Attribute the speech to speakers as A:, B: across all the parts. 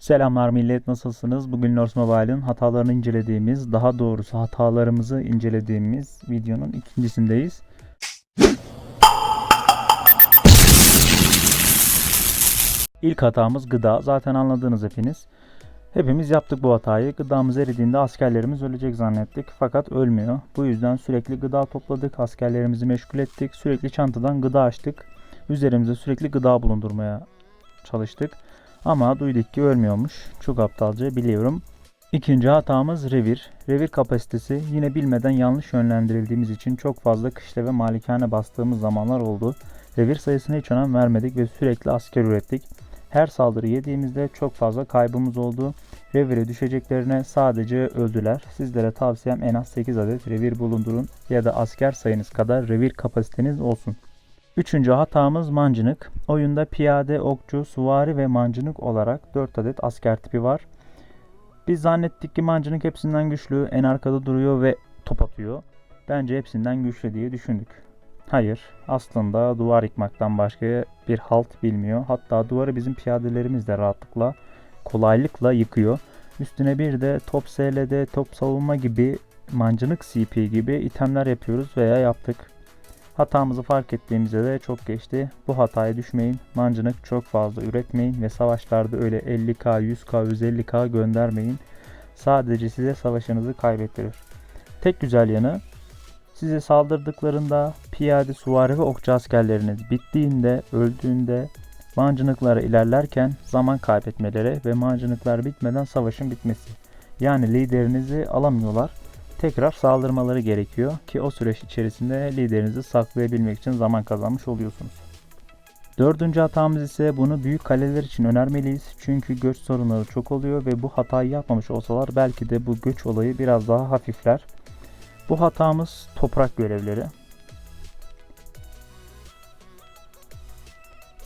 A: Selamlar millet nasılsınız? Bugün Norse Mobile'ın hatalarını incelediğimiz, daha doğrusu hatalarımızı incelediğimiz videonun ikincisindeyiz. İlk hatamız gıda. Zaten anladınız hepiniz. Hepimiz yaptık bu hatayı. Gıdamız eridiğinde askerlerimiz ölecek zannettik. Fakat ölmüyor. Bu yüzden sürekli gıda topladık. Askerlerimizi meşgul ettik. Sürekli çantadan gıda açtık. Üzerimizde sürekli gıda bulundurmaya çalıştık. Ama duyduk ki ölmüyormuş. Çok aptalca biliyorum. İkinci hatamız revir. Revir kapasitesi yine bilmeden yanlış yönlendirildiğimiz için çok fazla kışla ve malikane bastığımız zamanlar oldu. Revir sayısına hiç önem vermedik ve sürekli asker ürettik. Her saldırı yediğimizde çok fazla kaybımız oldu. Revire düşeceklerine sadece öldüler. Sizlere tavsiyem en az 8 adet revir bulundurun ya da asker sayınız kadar revir kapasiteniz olsun. Üçüncü hatamız mancınık. Oyunda piyade, okçu, suvari ve mancınık olarak 4 adet asker tipi var. Biz zannettik ki mancınık hepsinden güçlü, en arkada duruyor ve top atıyor. Bence hepsinden güçlü diye düşündük. Hayır, aslında duvar yıkmaktan başka bir halt bilmiyor. Hatta duvarı bizim piyadelerimiz de rahatlıkla, kolaylıkla yıkıyor. Üstüne bir de top SLD, top savunma gibi, mancınık CP gibi itemler yapıyoruz veya yaptık. Hatamızı fark ettiğimizde de çok geçti. Bu hataya düşmeyin. Mancınık çok fazla üretmeyin ve savaşlarda öyle 50k, 100k, 150k göndermeyin. Sadece size savaşınızı kaybettirir. Tek güzel yanı size saldırdıklarında piyade, suvari ve okçu askerleriniz bittiğinde, öldüğünde mancınıklara ilerlerken zaman kaybetmeleri ve mancınıklar bitmeden savaşın bitmesi. Yani liderinizi alamıyorlar tekrar saldırmaları gerekiyor ki o süreç içerisinde liderinizi saklayabilmek için zaman kazanmış oluyorsunuz. Dördüncü hatamız ise bunu büyük kaleler için önermeliyiz. Çünkü göç sorunları çok oluyor ve bu hatayı yapmamış olsalar belki de bu göç olayı biraz daha hafifler. Bu hatamız toprak görevleri.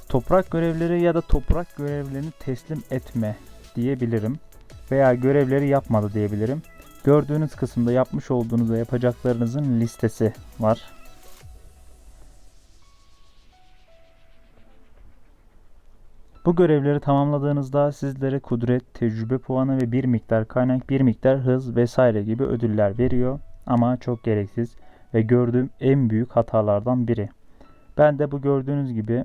A: Toprak görevleri ya da toprak görevlerini teslim etme diyebilirim. Veya görevleri yapmadı diyebilirim. Gördüğünüz kısımda yapmış olduğunuz ve yapacaklarınızın listesi var. Bu görevleri tamamladığınızda sizlere kudret, tecrübe puanı ve bir miktar kaynak, bir miktar hız vesaire gibi ödüller veriyor. Ama çok gereksiz ve gördüğüm en büyük hatalardan biri. Ben de bu gördüğünüz gibi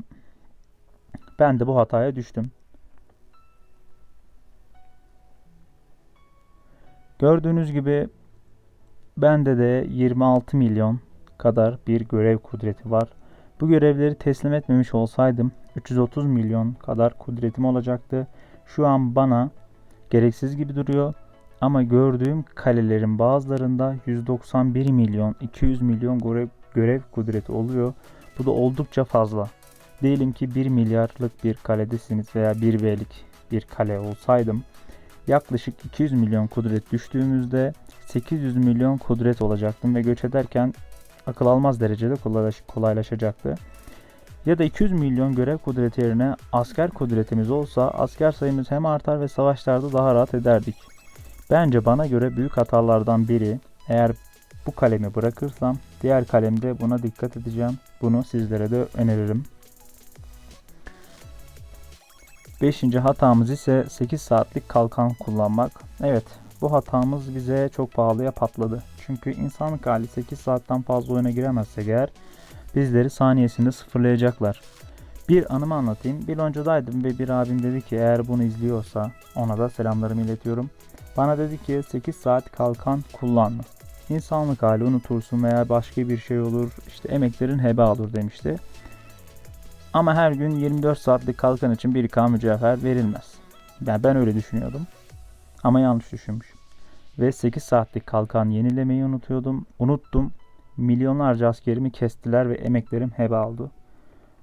A: ben de bu hataya düştüm. Gördüğünüz gibi bende de 26 milyon kadar bir görev kudreti var. Bu görevleri teslim etmemiş olsaydım 330 milyon kadar kudretim olacaktı. Şu an bana gereksiz gibi duruyor. Ama gördüğüm kalelerin bazılarında 191 milyon, 200 milyon görev, görev kudreti oluyor. Bu da oldukça fazla. Diyelim ki 1 milyarlık bir kaledesiniz veya 1 B'lik bir kale olsaydım yaklaşık 200 milyon kudret düştüğümüzde 800 milyon kudret olacaktım ve göç ederken akıl almaz derecede kolaylaş kolaylaşacaktı. Ya da 200 milyon görev kudreti yerine asker kudretimiz olsa asker sayımız hem artar ve savaşlarda daha rahat ederdik. Bence bana göre büyük hatalardan biri eğer bu kalemi bırakırsam diğer kalemde buna dikkat edeceğim. Bunu sizlere de öneririm. Beşinci hatamız ise 8 saatlik kalkan kullanmak. Evet bu hatamız bize çok pahalıya patladı. Çünkü insanlık hali 8 saatten fazla oyuna giremezsek eğer bizleri saniyesinde sıfırlayacaklar. Bir anımı anlatayım. Bir loncadaydım ve bir abim dedi ki eğer bunu izliyorsa ona da selamlarımı iletiyorum. Bana dedi ki 8 saat kalkan kullanma. İnsanlık hali unutursun veya başka bir şey olur. İşte emeklerin heba olur demişti. Ama her gün 24 saatlik kalkan için 1K mücevher verilmez. Yani ben öyle düşünüyordum. Ama yanlış düşünmüş. Ve 8 saatlik kalkan yenilemeyi unutuyordum. Unuttum. Milyonlarca askerimi kestiler ve emeklerim heba oldu.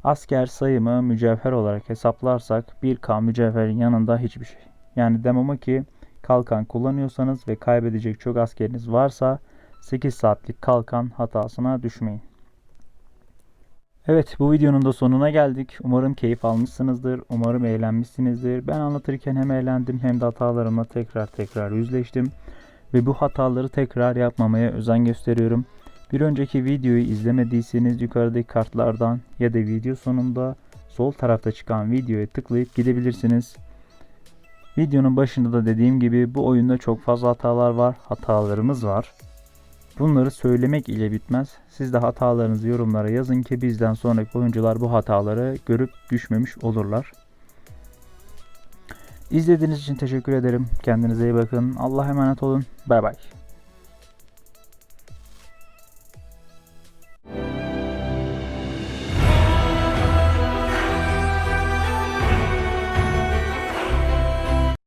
A: Asker sayımı mücevher olarak hesaplarsak 1K mücevherin yanında hiçbir şey. Yani demem ki kalkan kullanıyorsanız ve kaybedecek çok askeriniz varsa 8 saatlik kalkan hatasına düşmeyin. Evet bu videonun da sonuna geldik. Umarım keyif almışsınızdır. Umarım eğlenmişsinizdir. Ben anlatırken hem eğlendim hem de hatalarımla tekrar tekrar yüzleştim. Ve bu hataları tekrar yapmamaya özen gösteriyorum. Bir önceki videoyu izlemediyseniz yukarıdaki kartlardan ya da video sonunda sol tarafta çıkan videoya tıklayıp gidebilirsiniz. Videonun başında da dediğim gibi bu oyunda çok fazla hatalar var, hatalarımız var. Bunları söylemek ile bitmez. Siz de hatalarınızı yorumlara yazın ki bizden sonraki oyuncular bu hataları görüp düşmemiş olurlar. İzlediğiniz için teşekkür ederim. Kendinize iyi bakın. Allah'a emanet olun. Bay bay.